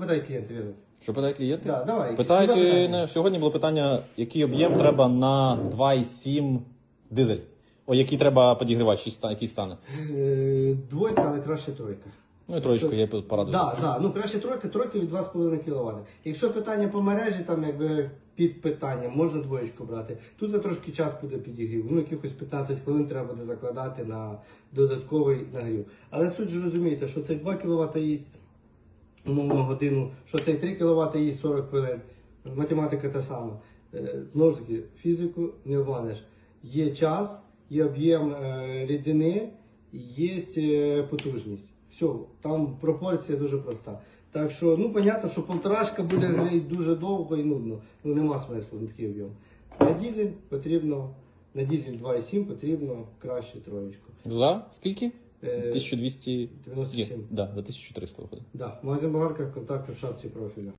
Питай клієнти. Що питають клієнти? Да, давай. Питають, Куди питання? е, на- сьогодні було питання, який об'єм треба на 2,7 дизель. О, який треба чи ста- який стане. Е, Двойка, але краще тройка. Ну і троєчку я порадую. Да, да. Ну краще тройка, тройка від 2,5 кВт. Якщо питання по мережі, там якби під питанням, можна двоєчку брати. Тут трошки час буде підігрів. Ну, якихось 15 хвилин треба буде закладати на додатковий нагрів. Але суть же розумієте, що цей 2 кВт їсть умовно годину, що цей 3 кВт їсть 40 хвилин. Математика та сама. Е, Знову ж таки, фізику не обманеш. Є час, є об'єм е, рідини, є е, потужність. Все, там пропорція дуже проста. Так що, ну, понятно, що полторашка буде гріти дуже довго і нудно. Ну, нема смислу на такий об'єм. На дізель потрібно, на дізель 2,7 потрібно краще троєчку. За скільки? Е, 1200... 97. Ні, да, за 1300 виходить. Да, магазин Болгарка, контакти в шапці профіля.